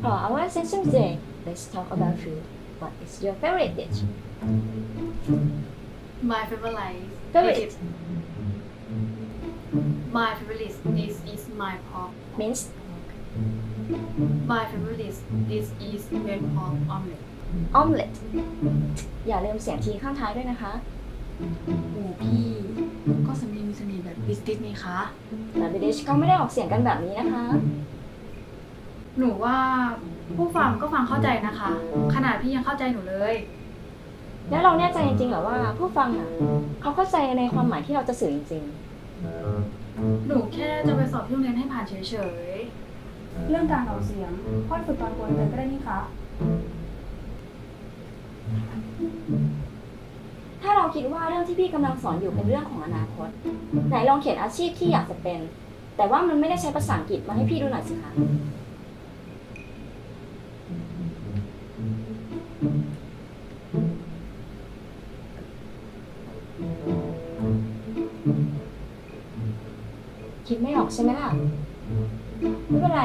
For our session today, let's talk about food. What is your favorite dish? My favorite Favorite. dish. My favorite dish is my pork. Minced My favorite dish dish is red pork omelet. omelet อย่าลืมเสียงทีข้างท้ายด้วยนะคะ โอ้พี่ก็สำเนียงมีเสน่ห์แบบบิสติสนี่คะ แต่ British ก็ไม่ได้ออกเสียงกันแบบนี้นะคะ หนูว่าผู้ฟังก็ฟังเข้าใจนะคะ ขนาดพี่ยังเข้าใจหนูเลย แล้วเราแน่ใจจริงๆเหรอว่าผู้ฟังอะเขาเข้าใจในความหมายที่เราจะสื่อจริงหนูแค่จะไปสอบที่โรงเรียนให้ผ่านเฉยเรื่องการออกเสียงค่อยฝึกตอนกวนเตือนก็ได้นี่คะ คิดว่าเรื่องที่พี่กำลังสอนอยู่เป็นเรื่องของอนาคต ไหนลองเขียนอาชีพที่อยากจะเป็น แต่ว่ามันไม่ได้ใช้ภาษาอังกฤษมาให้พี่ดูหน่อยสิคะคิดไม่ออกใช่ไหมล่ะ ไม่เป็นไร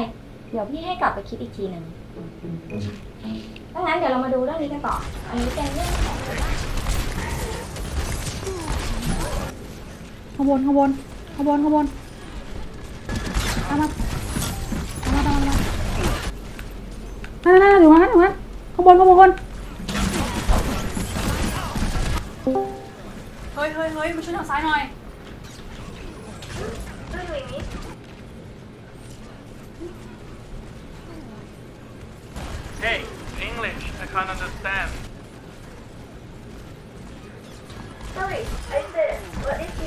เดี๋ยวพี่ให้กลับไปคิดอีกทีหนึ่งดังนั้นเดี๋ยวเรามาดูเรื่องนี้กันต่อ อันนี้เป็นเรื่องของ ข้างบนข้างบนข้างบนข้างบนตามมาตามมาตามมาตามมานั่นนั่นนั่นอยู่งั้นอยู่งั้นข้างบนข้างบนข้างบน ๆ เฮ้ยเฮ้ยเฮ้ยมาช่วยทางซ้ายหน่อย Hey, English, I can't understand. Sorry I said what did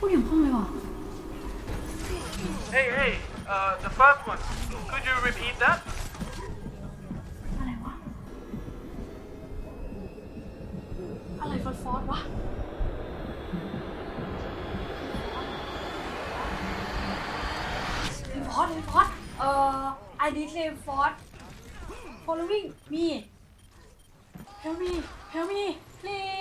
พูดอย่างห้องเลยว่ะ Hey, hey, uh, the first one. Could you repeat that? อะไรวะ อะไรฟอสฟอสวะ รีพอร์ตรีพอร์ตเอ่อ I did report following me help me help me please